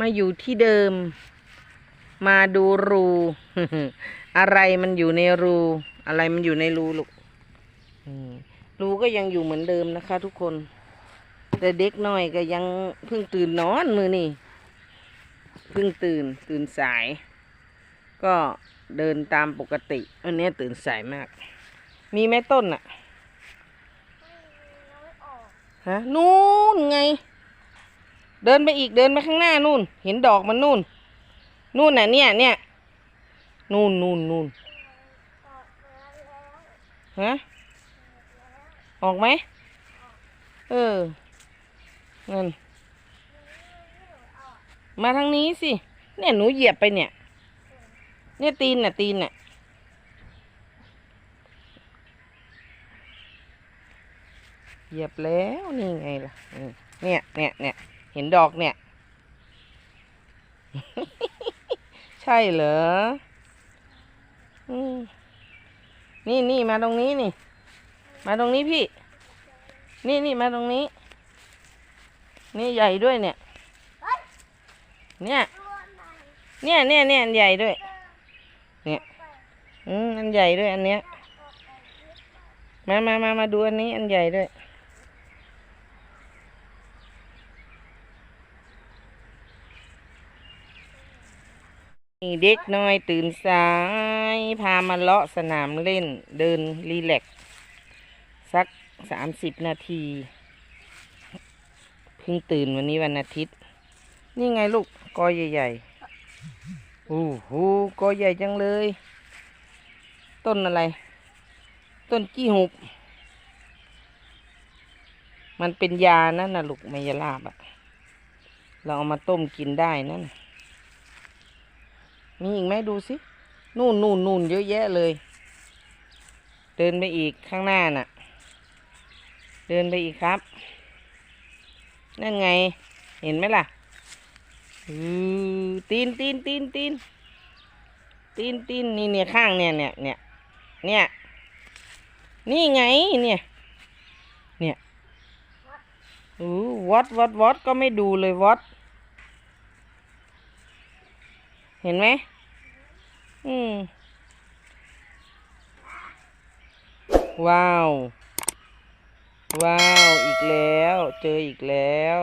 มาอยู่ที่เดิม มาดูรู อะไรมันอยู่ในรู อะไรมันอยู่ในรูลูกรูก็ยังอยู่เหมือนเดิมนะคะ ทุกคน แต่เด็กน้อยก็ยังเพิ่งตื่นนอนมือนี่เพิ่งตื่นตื่นสาย ก็เดินตามปกติอันนี้ตื่นสายมาก มีแม่ต้นอะฮะนู่นไง เดินไปอีกเดินไปข้างหน้านู่น เห็นดอกมันนู่น นู่นน่ะเนี่ยเนี่ยนู่นนู่นนู่นฮะออกไหมเออนั่นมาทางนี้สิ เนี่ยหนูเหยียบไปเนี่ย เนี่ยตีนน่ะตีนน่ะเหยียบแล้วนี่ไงล่ะเนี่ยเนี่ยเนี่ย เห็นดอกเนี่ย ใช่เหรออืมนี่นี่มาตรงนี้นี่ มาตรงนี้พี่ นี่นี่มาตรงนี้ นี่ใหญ่ด้วยเนี่ย เนี่ย เนี่ยเนี่ยเนี่ยอันใหญ่ด้วย เนี่ย อืมอันใหญ่ด้วยอันเนี้ย มามามามาดูอันนี้อันใหญ่ด้วย เด็กน้อยตื่นสาย พามาเลาะสนามเล่น เดินรีแลกซ์สักสามสิบนาทีเพิ่งตื่นวันนี้วันอาทิตย์ นี่ไงลูกกอใหญ่ๆโอ้โหกอใหญ่จังเลย ต้นอะไร ต้นจี้หุบ มันเป็นยานั่นนะลูกไมยาลาบอะเราเอามาต้มกินได้นั่นนะ มีอีกไหมดูสิ นู่นนู่นนู่นเยอะแยะเลย เดินไปอีกข้างหน้าน่ะ เดินไปอีกครับ นั่นไง เห็นไหมล่ะอือตีนตีนตีนตีนตีนตีนนี่เนี่ยข้างเนี่ยเนี่ยเนี่ยเนี่ย นี่ไงเนี่ย เนี่ยอือวัดวัดวัดก็ไม่ดูเลยวัดเห็นไหม อืม ว้าว ว้าว อีกแล้ว เจออีกแล้ว